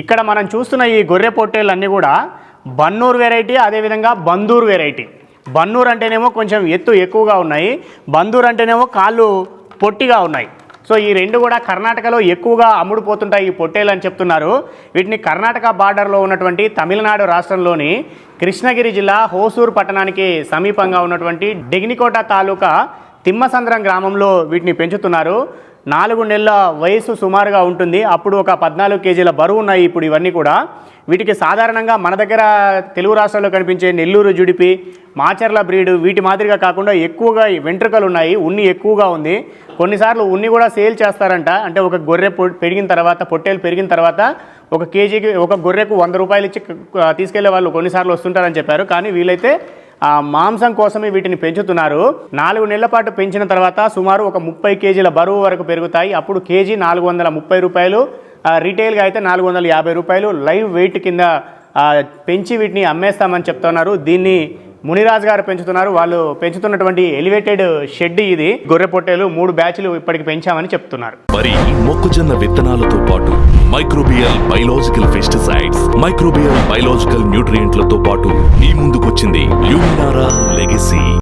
ఇక్కడ మనం చూస్తున్న ఈ గొర్రె పొట్టేళ్ళన్నీ కూడా బన్నూరు వెరైటీ అదేవిధంగా బందూరు వెరైటీ. బన్నూరు అంటేనేమో కొంచెం ఎత్తు ఎక్కువగా ఉన్నాయి. బందూరు అంటేనేమో కాళ్ళు పొట్టిగా ఉన్నాయి. సో ఈ రెండు కూడా కర్ణాటకలో ఎక్కువగా అమ్ముడుపోతుంటాయి ఈ పొట్టేలు అని చెప్తున్నారు. వీటిని కర్ణాటక బార్డర్లో ఉన్నటువంటి తమిళనాడు రాష్ట్రంలోని కృష్ణగిరి జిల్లా హోసూరు పట్టణానికి సమీపంగా ఉన్నటువంటి డెగ్నికోట తాలూకా తిమ్మసంద్రం గ్రామంలో వీటిని పెంచుతున్నారు. నాలుగు నెలల వయసు సుమారుగా ఉంటుంది. అప్పుడు ఒక పద్నాలుగు కేజీల బరువు ఉన్నాయి ఇప్పుడు ఇవన్నీ కూడా. వీటికి సాధారణంగా మన దగ్గర తెలుగు రాష్ట్రాల్లో కనిపించే నెల్లూరు జుడిపి మాచర్ల బ్రీడ్ వీటి మాదిరిగా కాకుండా ఎక్కువగా వెంట్రుకలు ఉన్నాయి. ఉన్ని ఎక్కువగా ఉంది. కొన్నిసార్లు ఉన్ని కూడా సేల్ చేస్తారంట. అంటే ఒక గొర్రె పొ- పెరిగిన తర్వాత పొట్టేలు పెరిగిన తర్వాత ఒక కేజీకి ఒక గొర్రెకు వంద రూపాయలు ఇచ్చి తీసుకెళ్ళే వాళ్ళు కొన్నిసార్లు వస్తుంటారని చెప్పారు. కానీ వీలైతే మాంసం కోసమే వీటిని పెంచుతున్నారు. నాలుగు నెలల పాటు పెంచిన తర్వాత సుమారు ఒక ముప్పై కేజీల బరువు వరకు పెరుగుతాయి. అప్పుడు కేజీ నాలుగు వందల ముప్పై రూపాయలు రీటైల్గా అయితే నాలుగు వందల యాభై రూపాయలు. లైవ్ వెయిట్ కింద పెంచి వీటిని అమ్మేస్తామని చెప్తున్నారు. దీన్ని మునిరాజ్ గారు పెంచుతున్నారు. వాళ్ళు పెంచుతున్నటువంటి ఎలివేటెడ్ షెడ్ ఇది. గొర్రె పొట్టేలు మూడు బ్యాచ్లు ఇప్పటికి పెంచామని చెప్తున్నారు. మరి మొక్కజొన్న విత్తనాలతో పాటు microbial biological pesticides microbial biological న్యూట్రియంట్లతో పాటు మీ ముందుకొచ్చింది వచ్చింది